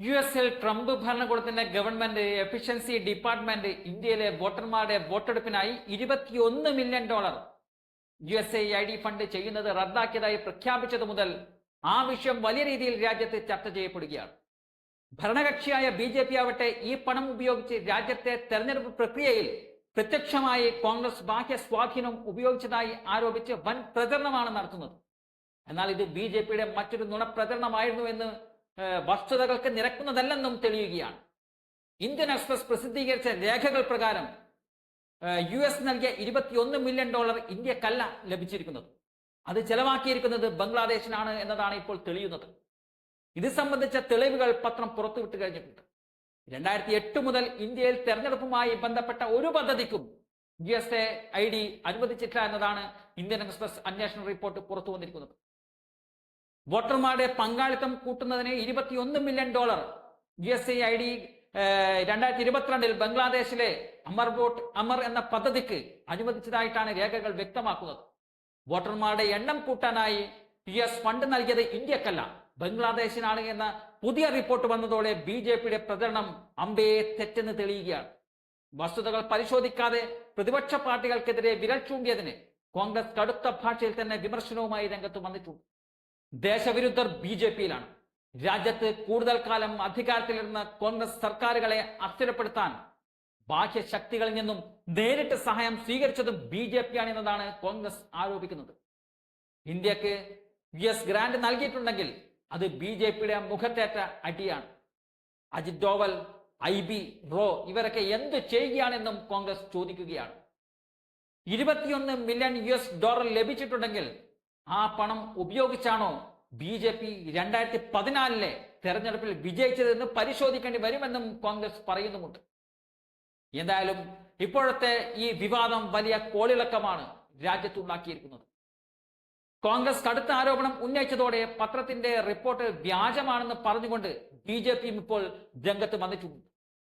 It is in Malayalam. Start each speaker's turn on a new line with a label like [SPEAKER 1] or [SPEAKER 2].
[SPEAKER 1] യു എസിൽ ട്രംപ് ഭരണകൂടത്തിന്റെ ഗവൺമെന്റ് എഫിഷ്യൻസി ഡിപ്പാർട്ട്മെന്റ് ഇന്ത്യയിലെ വോട്ടർമാരുടെ വോട്ടെടുപ്പിനായി ഇരുപത്തിയൊന്ന് million dollar U S A I D fund ചെയ്യുന്നത് റദ്ദാക്കിയതായി പ്രഖ്യാപിച്ചത് മുതൽ ആ വിഷയം വലിയ രീതിയിൽ രാജ്യത്ത് ചർച്ച ചെയ്യപ്പെടുകയാണ്. ഭരണകക്ഷിയായ ബി ജെ പി ആവട്ടെ ഈ പണം ഉപയോഗിച്ച് രാജ്യത്തെ തെരഞ്ഞെടുപ്പ് പ്രക്രിയയിൽ പ്രത്യക്ഷമായി കോൺഗ്രസ് ബാഹ്യ സ്വാധീനം ഉപയോഗിച്ചതായി ആരോപിച്ച് വൻ പ്രചരണമാണ് നടത്തുന്നത്. എന്നാൽ ഇത് ബി ജെ പിയുടെ മറ്റൊരു നുണപ്രചരണമായിരുന്നു എന്ന് വസ്തുതകൾക്ക് നിരക്കുന്നതല്ലെന്നും തെളിയുകയാണ്. ഇന്ത്യൻ എക്സ്പ്രസ് പ്രസിദ്ധീകരിച്ച രേഖകൾ പ്രകാരം യു എസ് നൽകിയ ഇരുപത്തിയൊന്ന് മില്യൺ ഡോളർ ഇന്ത്യക്കല്ല ലഭിച്ചിരിക്കുന്നത്. അത് ചെലവാക്കിയിരിക്കുന്നത് ബംഗ്ലാദേശിനാണ് എന്നതാണ് ഇപ്പോൾ തെളിയുന്നത്. ഇത് സംബന്ധിച്ച തെളിവുകൾ പത്രം പുറത്തുവിട്ട് കഴിഞ്ഞിട്ടുണ്ട്. രണ്ടായിരത്തി എട്ട് മുതൽ ഇന്ത്യയിൽ തെരഞ്ഞെടുപ്പുമായി ബന്ധപ്പെട്ട ഒരു പദ്ധതിക്കും ജി എസ് ഐ ഡി അനുവദിച്ചിട്ടില്ല എന്നതാണ് ഇന്ത്യൻ എക്സ്പ്രസ് അന്വേഷണ റിപ്പോർട്ട് പുറത്തു വന്നിരിക്കുന്നത് വോട്ടർമാരുടെ പങ്കാളിത്തം കൂട്ടുന്നതിന് ഇരുപത്തിയൊന്ന് million dollar G S I I D രണ്ടായിരത്തി ഇരുപത്തിരണ്ടിൽ ബംഗ്ലാദേശിലെ അമർ വോട്ട് അമർ എന്ന പദ്ധതിക്ക് അനുവദിച്ചതായിട്ടാണ് രേഖകൾ വ്യക്തമാക്കുന്നത്. വോട്ടർമാരുടെ എണ്ണം കൂട്ടാനായി പി എസ് ഫണ്ട് നൽകിയത് ഇന്ത്യക്കല്ല ബംഗ്ലാദേശിനാണ് എന്ന പുതിയ റിപ്പോർട്ട് വന്നതോടെ ബി ജെ പിയുടെ പ്രചരണം അമ്പയെ തെറ്റെന്ന് തെളിയുകയാണ്. വസ്തുതകൾ പരിശോധിക്കാതെ പ്രതിപക്ഷ പാർട്ടികൾക്കെതിരെ വിരൽ ചൂണ്ടിയതിന് കോൺഗ്രസ് കടുത്ത ഭാഷയിൽ തന്നെ വിമർശനവുമായി രംഗത്ത് വന്നിട്ടുണ്ട്. ദേശവിരുദ്ധർ ബി ജെ പിയിലാണ്. രാജ്യത്ത് കൂടുതൽ കാലം അധികാരത്തിലിരുന്ന കോൺഗ്രസ് സർക്കാരുകളെ അസ്ഥിരപ്പെടുത്താൻ ബാഹ്യശക്തികളിൽ നിന്നും നേരിട്ട് സഹായം സ്വീകരിച്ചതും ബി ജെ പി ആണ് എന്നതാണ് കോൺഗ്രസ് ആരോപിക്കുന്നത്. ഇന്ത്യയ്ക്ക് യു എസ് ഗ്രാന്റ് നൽകിയിട്ടുണ്ടെങ്കിൽ അത് ബി ജെ പിയുടെ മുഖത്തേറ്റ അടിയാണ്. അജിത് ഡോവൽ ഐ ബി റോ ഇവരൊക്കെ എന്ത് ചെയ്യുകയാണെന്നും കോൺഗ്രസ് ചോദിക്കുകയാണ്. ഇരുപത്തിയൊന്ന് മില്യൺ യു എസ് ഡോളർ ലഭിച്ചിട്ടുണ്ടെങ്കിൽ ആ പണം ഉപയോഗിച്ചാണോ ബി ജെ പി രണ്ടായിരത്തി പതിനാലിലെ തെരഞ്ഞെടുപ്പിൽ വിജയിച്ചതെന്ന് പരിശോധിക്കേണ്ടി വരുമെന്നും കോൺഗ്രസ് പറയുന്നുമുണ്ട്. എന്തായാലും ഇപ്പോഴത്തെ ഈ വിവാദം വലിയ കോളിളക്കമാണ് രാജ്യത്തുണ്ടാക്കിയിരിക്കുന്നത്. കോൺഗ്രസ് കടുത്ത ആരോപണം ഉന്നയിച്ചതോടെ പത്രത്തിന്റെ റിപ്പോർട്ട് വ്യാജമാണെന്ന് പറഞ്ഞുകൊണ്ട് ബി ജെ പിയും ഇപ്പോൾ രംഗത്ത് വന്നിട്ടുണ്ട്.